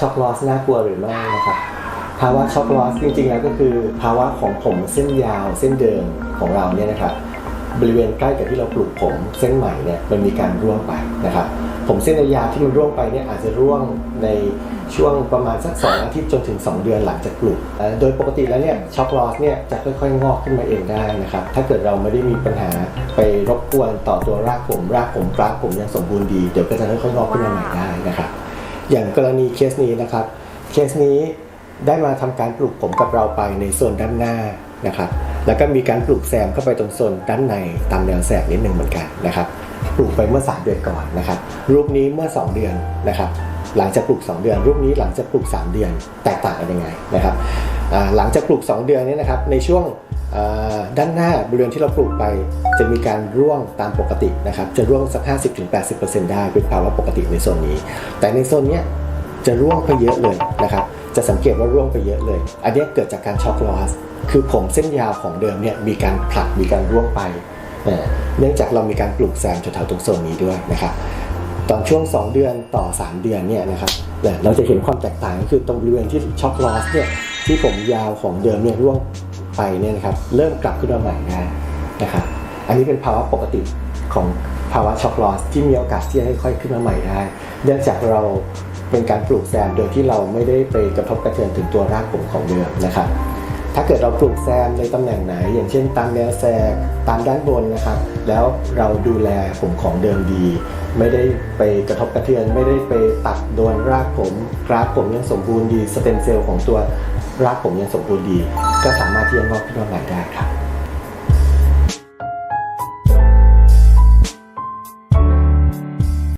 ช็อกลอสน่ากลัวหรือไม่นะครับภาวะช็อกลอสจริงๆแล้วก็คือภาวะของผมเส้นยาวเส้นเดิมของเราเนี่ยนะครับบริเวณใกล้กับที่เราปลูกผมเส้นใหม่เนี่ยมันมีการร่วงไปนะครับผมเส้นยาวที่มันร่วงไปเนี่ยอาจจะร่วงในช่วงประมาณสัก2องอาทิตย์จนถึง 2 เดือนหลังจากปลูกโดยปกติแล้วเนี่ยช็อกลอสเนี่ยจะค่อยๆ งอกขึ้นมาเองได้นะครับถ้าเกิดเราไม่ได้มีปัญหาไปรบกวนต่อตัวรากผมรากผมรากผมยังสมบูรณ์ดีเดี๋ยวก็จะค่อยๆงอกขึ้นมาใหม่ได้นะครับ อย่างกรณีเคสนี้นะครับ เคสนี้ได้มาทำการปลูกผมกับเราไปในโซนด้านหน้านะครับ แล้วก็มีการปลูกแซมเข้าไปตรงโซนด้านในตามแนวแสกนิดหนึ่งเหมือนกันนะครับ ปลูกไปเมื่อ 3 เดือนก่อนนะครับ รูปนี้เมื่อ 2 เดือนนะครับ หลังจากปลูก 2 เดือน รูปนี้หลังจากปลูก 3 เดือนแตกต่างกันยังไงนะครับ หลังจากปลูก 2 เดือนนี้นะครับ ในช่วง ด้านหน้าบริเวณที่เราปลูกไป จะมีการร่วงตามปกตินะครับจะร่วงสัก 50-80%ได้เป็นภาวะปกติในโซนนี้ แต่ในโซนนี้จะร่วงไปเยอะเลยนะครับจะสังเกตว่าร่วงไปเยอะเลย อันนี้เกิดจากการช็อกลอสคือผมเส้นยาวของเดิมเนี่ยมีการผลักมีการร่วงไป เนื่องจากเรามีการปลูกแซมแถวๆตรงโซนนี้ด้วยนะครับตอนช่วง 2 เดือนต่อ 3 เดือนเนี่ยนะครับเนี่ยเราจะเห็นความแตกต่างก็คือตรงบริเวณที่ช็อกลอสเนี่ยที่ผมยาวของเดิมเนี่ยร่วง ไปเนี่ยนะครับเริ่มกลับขึ้นมาใหม่ได้นะครับอันนี้เป็นภาวะปกติของภาวะช็อกลอสที่มีโอกาสที่จะค่อยๆขึ้นมาใหม่ได้ เนื่องจากเราเป็นการปลูกแซมโดยที่เราไม่ได้ไปกระทบกระเทือนถึงตัวรากผมของเดิมนะครับ ถ้าเกิดเราปลูกแซมในตำแหน่งไหน อย่างเช่นตามแนวแซกตามด้านบนนะครับ แล้วเราดูแลผมของเดิมดี ไม่ได้ไปกระทบกระเทือน ไม่ได้ไปตัดโดนรากผม รากผมยังสมบูรณ์ดีสเต็มเซลล์ของตัวรากผมยังสมบูรณ์ดี ก็สามารถที่จะงอกขึ้นมาใหม่ได้ครับ